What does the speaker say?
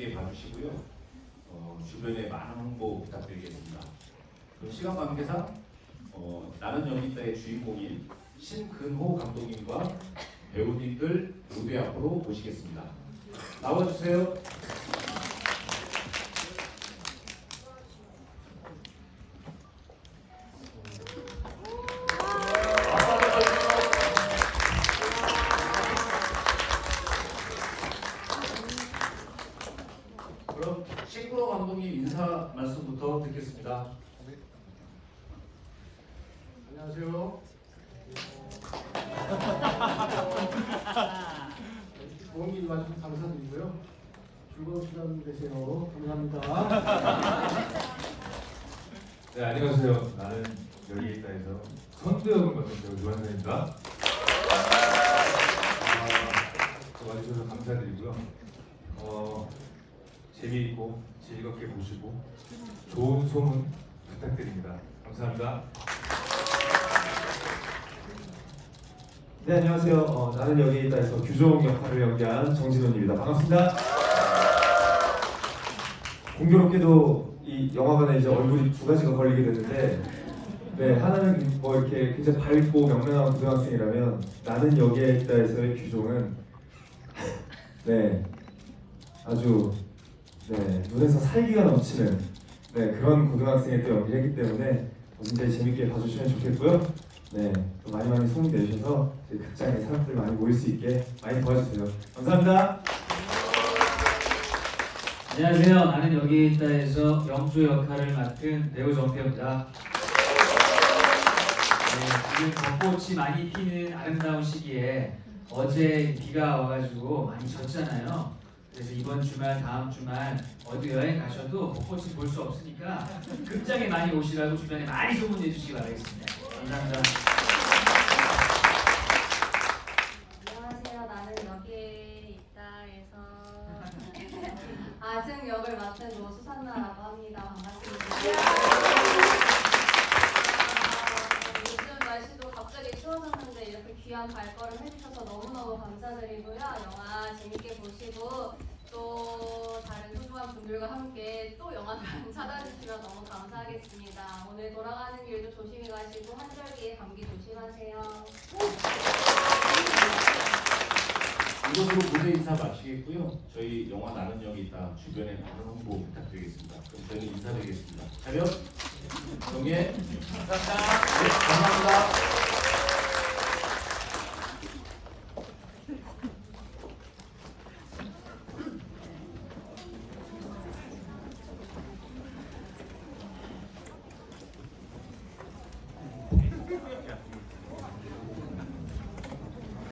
재밌게 봐주시고요. 어, 주변에 많은 홍보 부탁드리겠습니다. 그럼 시간 관계상 어, 나는 여기 있다의 주인공인 신근호 감독님과 배우님들 무대 앞으로 모시겠습니다. 나와주세요. 그럼 신근호 감독님 인사 말씀부터 듣겠습니다. 안녕하세요. 좋은 일 와주셔서 감사드리고요. 즐거운 시간 되세요. 감사합니다. 네 안녕하세요. 나는 여기 있다에서 선두역을 맡은 배우 유한선입니다. 아, 와주셔서 감사드리고요. 어, 재미있고 즐겁게 보시고 좋은 소문 부탁드립니다. 감사합니다. 네 안녕하세요. 어, 나는 여기 있다에서 규종 역할을 연기한 정진훈입니다. 반갑습니다. 공교롭게도 이 영화관에 이제 얼굴이 두 가지가 걸리게 됐는데, 네 하나는 뭐 이렇게 굉장히 밝고 명랑한 고등학생이라면 나는 여기에 있다에서의 규종은 네 아주 네 눈에서 살기가 넘치는 네 그런 고등학생의 또 연기를 했기 때문에 굉장히 재밌게 봐주시면 좋겠고요. 네, 또 많이 많이 소문 내주셔서 극장에 사람들 많이 모일 수 있게 많이 도와주세요. 감사합니다. 안녕하세요. 나는 여기 있다에서 영주 역할을 맡은 배우 정태호입니다. 네, 지금 벚꽃이 많이 피는 아름다운 시기에 어제 비가 와가지고 많이 졌잖아요. 그래서 이번 주말, 다음 주말 어디 여행 가셔도 벚꽃을 볼 수 없으니까 극장에 많이 오시라고 주변에 많이 소문 내 주시기 바라겠습니다. 감사합니다. 안녕하세요. 나는 여기에 있다에서 아승 역을 맡은 노수산나라고 합니다. 반갑습니다. 추워졌는데 이렇게 귀한 발걸음 해주셔서 너무너무 감사드리고요. 영화 재밌게 보시고 또 다른 소중한 분들과 함께 또 영화관 찾아주시면 너무 감사하겠습니다. 오늘 돌아가는 길도 조심히 가시고 한절기에 감기 조심하세요. 이것으로 무대 인사 마치겠고요. 저희 영화 나는 여기 있다 주변에 많은 홍보 부탁드리겠습니다. 그럼 저희는 인사드리겠습니다. 차렷, 정예, 감사합니다. 네.